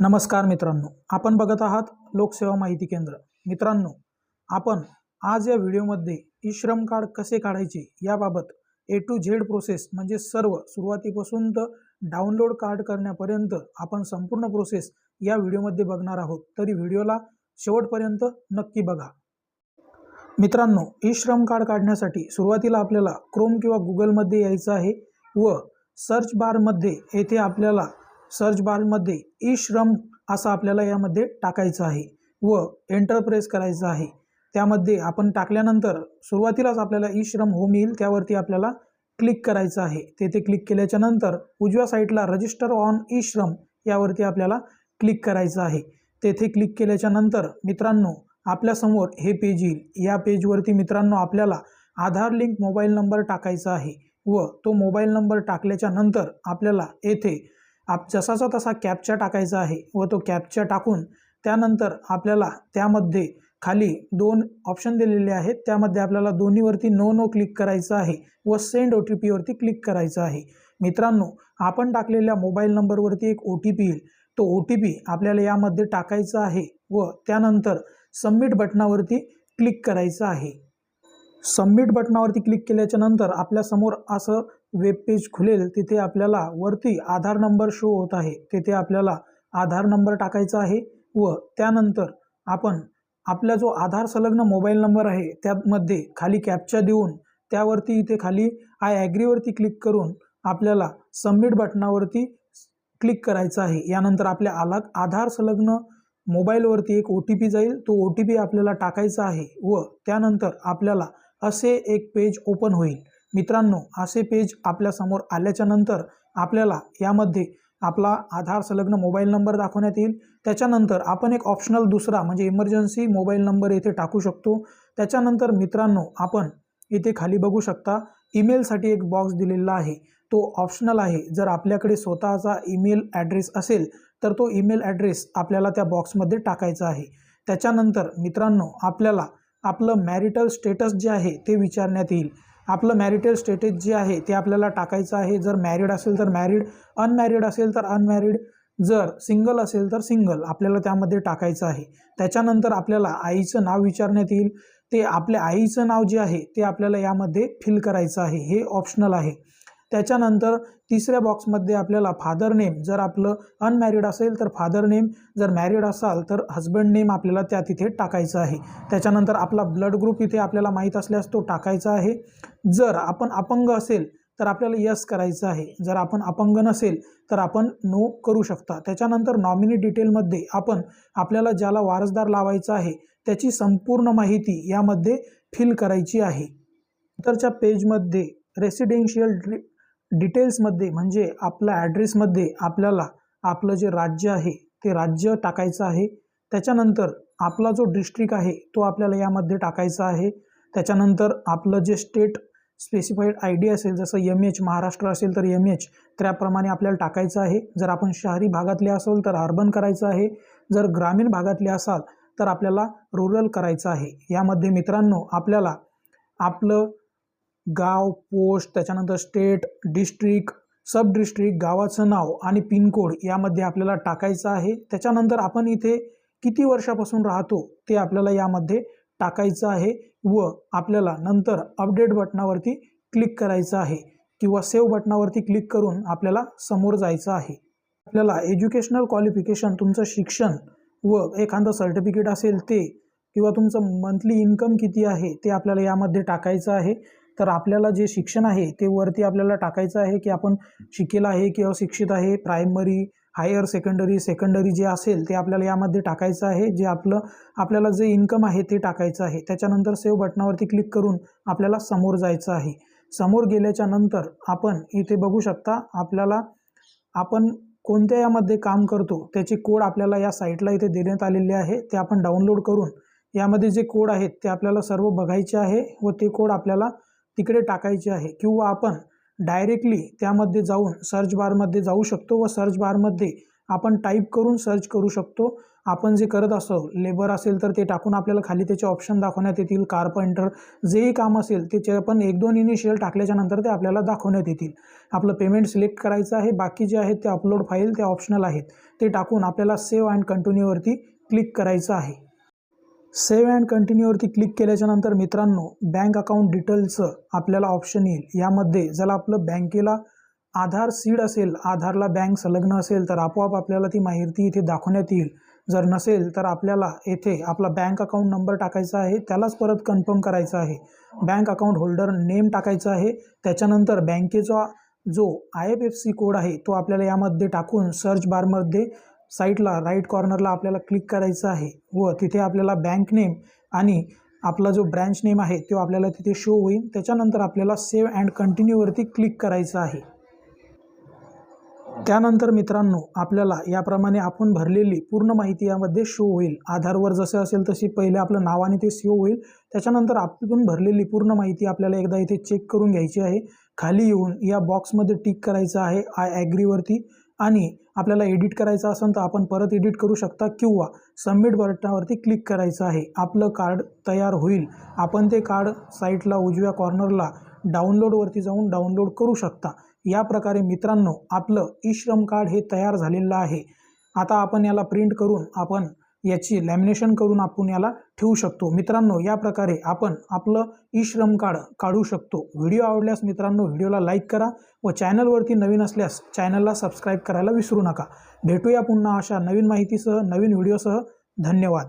नमस्कार मित्रांनो. आपण बघत आहात लोकसेवा माहिती केंद्र. मित्रांनो आपण आज या व्हिडिओमध्ये ई श्रम कार्ड कसे काढायचे याबाबत ए टू झेड प्रोसेस म्हणजे सर्व सुरुवातीपासून तर डाउनलोड कार्ड करण्यापर्यंत आपण संपूर्ण प्रोसेस या व्हिडिओमध्ये बघणार आहोत. तरी व्हिडिओला शेवटपर्यंत नक्की बघा. मित्रांनो ई श्रम कार्ड काढण्यासाठी सुरुवातीला आपल्याला क्रोम किंवा गुगलमध्ये यायचं आहे व सर्च बारमध्ये येथे आपल्याला सर्च बारमध्ये ई श्रम असं आपल्याला यामध्ये टाकायचं आहे व एंटर प्रेस करायचं आहे. त्यामध्ये आपण टाकल्यानंतर सुरुवातीलाच आपल्याला ई श्रम होम येईल त्यावरती आपल्याला क्लिक करायचं आहे. तेथे क्लिक केल्याच्यानंतर उजव्या साईडला रजिस्टर ऑन ई श्रम यावरती आपल्याला क्लिक करायचं आहे. तेथे क्लिक केल्याच्यानंतर मित्रांनो आपल्यासमोर हे पेज येईल. या पेजवरती मित्रांनो आपल्याला आधार लिंक मोबाईल नंबर टाकायचा आहे व तो मोबाईल नंबर टाकल्याच्या नंतर आपल्याला येथे आप जसाचा तसा कॅपचा टाकायचा आहे व तो कॅपचा टाकून त्यानंतर आपल्याला त्यामध्ये खाली दोन ऑप्शन दिलेले आहेत. त्यामध्ये आपल्याला दोन्हीवरती नो नो क्लिक करायचं आहे व सेंड ओ टी पीवरती क्लिक करायचं आहे. मित्रांनो आपण टाकलेल्या मोबाईल नंबरवरती एक ओ टी पी येईल. तो ओ टी पी आपल्याला यामध्ये टाकायचा आहे व त्यानंतर सबमिट बटनावरती क्लिक करायचं आहे. सबमिट बटनावरती क्लिक केल्याच्यानंतर आपल्यासमोर असं वेब पेज खुलेल तिथे आपल्याला वरती आधार नंबर शो होत आहे. तिथे आपल्याला आधार नंबर टाकायचा आहे व त्यानंतर आपण आपला जो आधार संलग्न मोबाईल नंबर आहे त्यामध्ये खाली कॅप्चा देऊन त्यावरती इथे खाली आय ॲग्रीवरती क्लिक करून आपल्याला सबमिट बटनावरती क्लिक करायचं आहे. यानंतर आपल्या आला आधार संलग्न मोबाईलवरती एक ओ टी पी जाईल. तो ओ टी पी आपल्याला टाकायचा आहे व त्यानंतर आपल्याला असे एक पेज ओपन होईल. मित्रांनो असे पेज आपल्यासमोर आल्याच्यानंतर आपल्याला यामध्ये आपला आधार संलग्न मोबाईल नंबर दाखवण्यात येईल. त्याच्यानंतर आपण एक ऑप्शनल दुसरा म्हणजे इमर्जन्सी मोबाईल नंबर येथे टाकू शकतो. त्याच्यानंतर मित्रांनो आपण इथे खाली बघू शकता ईमेलसाठी एक बॉक्स दिलेला आहे. तो ऑप्शनल आहे. जर आपल्याकडे स्वतःचा ईमेल ॲड्रेस असेल तर तो ईमेल ॲड्रेस आपल्याला त्या बॉक्समध्ये टाकायचा आहे. त्याच्यानंतर मित्रांनो आपल्याला आपलं मॅरिटल स्टेटस जे आहे ते विचारण्यात येईल. आपलं मॅरिटल स्टेटस जे आहे ते आपल्याला टाकायचं आहे. जर मॅरिड असेल तर मॅरिड अनमॅरिड असेल तर अनमॅरिड जर सिंगल असेल तर सिंगल आपल्याला त्यामध्ये टाकायचं आहे. त्याच्यानंतर आपल्याला आईचं नाव विचारण्यात येईल. ते आपल्या आईचं नाव जे आहे ते आपल्याला यामध्ये फिल करायचं आहे. हे ऑप्शनल आहे. त्याच्यानंतर तिसऱ्या बॉक्समध्ये आपल्याला फादर नेम जर आपलं अनमॅरिड असेल तर फादर नेम जर मॅरिड असाल तर हस्बंड नेम आपल्याला त्या तिथे टाकायचं आहे. त्याच्यानंतर आपला ब्लड ग्रुप इथे आपल्याला माहीत असल्यास तो टाकायचा आहे. जर आपण अपंग असेल तर आपल्याला यस करायचं आहे. जर आपण अपंग नसेल तर आपण नो करू शकता. त्याच्यानंतर नॉमिनी डिटेलमध्ये आपण आपल्याला ज्याला वारसदार लावायचा आहे त्याची संपूर्ण माहिती यामध्ये फिल करायची आहे. नंतरच्या पेजमध्ये रेसिडेन्शियल डिटेल्समध्ये म्हणजे आपल्या ॲड्रेसमध्ये आपल्याला आपलं जे राज्य आहे ते राज्य टाकायचं आहे. त्याच्यानंतर आपला जो डिस्ट्रिक्ट आहे तो आपल्याला यामध्ये टाकायचा आहे. त्याच्यानंतर आपलं जे स्टेट स्पेसिफाईड आय डी असेल जसं एम एच महाराष्ट्र असेल तर एम एच त्याप्रमाणे आपल्याला टाकायचं आहे. जर आपण शहरी भागातले असेल तर अर्बन करायचं आहे. जर ग्रामीण भागातले असाल तर आपल्याला रुरल करायचं आहे. यामध्ये मित्रांनो आपल्याला आपलं गाव पोस्ट त्याच्यानंतर स्टेट डिस्ट्रिक्ट सब डिस्ट्रिक्ट गावाचं नाव आणि पिनकोड यामध्ये आपल्याला टाकायचं आहे. त्याच्यानंतर आपण इथे किती वर्षापासून राहतो ते आपल्याला यामध्ये टाकायचं आहे व आपल्याला नंतर अपडेट बटनावरती क्लिक करायचं आहे किंवा सेव्ह बटनावरती क्लिक करून आपल्याला समोर जायचं आहे. आपल्याला एज्युकेशनल क्वालिफिकेशन तुमचं शिक्षण व एखादं सर्टिफिकेट असेल ते किंवा तुमचं मंथली इन्कम किती आहे ते आपल्याला यामध्ये टाकायचं आहे. तर आपल्याला जे शिक्षण आहे ते वरती आपल्याला टाकायचं आहे की आपण शिकेला आहे किंवा शिक्षित आहे प्रायमरी हायर सेकंडरी सेकंडरी जे असेल ते आपल्याला यामध्ये टाकायचं आहे. जे आपलं आपल्याला जे इन्कम आहे ते टाकायचं आहे. त्याच्यानंतर सेव्ह बटनावरती क्लिक करून आपल्याला समोर जायचं आहे. समोर गेल्याच्यानंतर आपण इथे बघू शकता आपल्याला आपण कोणत्या यामध्ये काम करतो त्याचे कोड आपल्याला या साईटला इथे देण्यात आलेले आहे. ते आपण डाउनलोड करून यामध्ये जे कोड आहेत ते आपल्याला सर्व बघायचे आहे व ते कोड आपल्याला तिकडे टाकायचे आहे किंवा आपण डायरेक्टली त्यामध्ये जाऊन सर्च बारमध्ये जाऊ शकतो व सर्च बारमध्ये आपण टाईप करून सर्च करू शकतो. आपण जे करत असो लेबर असेल तर ते टाकून आपल्याला खाली त्याचे ऑप्शन दाखवण्यात येतील. कारपेंटर जेही काम असेल त्याचे आपण एक दोन इनिशियल टाकल्याच्या नंतर ते आपल्याला दाखवण्यात येतील. आपलं पेमेंट सिलेक्ट करायचं आहे. बाकी जे आहेत ते अपलोड फाईल ते ऑप्शनल आहेत. ते टाकून आपल्याला सेव्ह अँड कंटिन्यूवरती क्लिक करायचं आहे. सेव्ह अँड कंटिन्यूवरती क्लिक केल्याच्यानंतर मित्रांनो बँक अकाउंट डिटेल्सचं आपल्याला ऑप्शन येईल. यामध्ये जर आपलं बँकेला आधार सीड असेल आधारला बँक संलग्न असेल तर आपोआप आपल्याला ती माहिती इथे दाखवण्यात येईल. जर नसेल तर आपल्याला येथे आपला बँक अकाउंट नंबर टाकायचा आहे त्यालाच परत कन्फर्म करायचा आहे. बँक अकाउंट होल्डर नेम टाकायचा आहे त्याच्यानंतर बँकेचा जो I F F C code आहे तो आपल्याला यामध्ये टाकून सर्च बारमध्ये साईटला राईट कॉर्नरला आपल्याला क्लिक करायचं आहे व तिथे आपल्याला बँक नेम आणि आपला जो ब्रँच नेम आहे तो आपल्याला तिथे शो होईल. त्याच्यानंतर आपल्याला सेव्ह अँड कंटिन्यूवरती क्लिक करायचं आहे. त्यानंतर मित्रांनो आपल्याला याप्रमाणे आपण भरलेली पूर्ण माहिती यामध्ये शो होईल. आधारवर जसं असेल तशी पहिले आपलं नावाने ते शो होईल. त्याच्यानंतर आपण भरलेली पूर्ण माहिती आपल्याला एकदा इथे चेक करून घ्यायची आहे. खाली येऊन या बॉक्समध्ये टिक करायचं आहे. आय ॲग्रीवरती आणि आपल्याला एडिट करायचं असेल तर आपण परत एडिट करू शकता किंवा सबमिट बटनावरती क्लिक करायचं आहे. आपलं कार्ड तयार होईल. आपण ते कार्ड साईटला उजव्या कॉर्नरला डाउनलोडवरती जाऊन डाउनलोड करू शकता. या प्रकारे मित्रांनो आपलं ई श्रम कार्ड हे तयार झालेलं आहे. आता आपण याला प्रिंट करून आपण याची लॅमिनेशन करून आपण याला ठेवू शकतो. मित्रांनो या प्रकारे आपण आपलं ई श्रम कार्ड काढू शकतो. व्हिडिओ आवडल्यास मित्रांनो व्हिडिओला लाईक करा व चॅनलवरती नवीन असल्यास चॅनलला सबस्क्राईब करायला विसरू नका. भेटूया पुन्हा अशा नवीन माहितीसह नवीन व्हिडिओसह. धन्यवाद.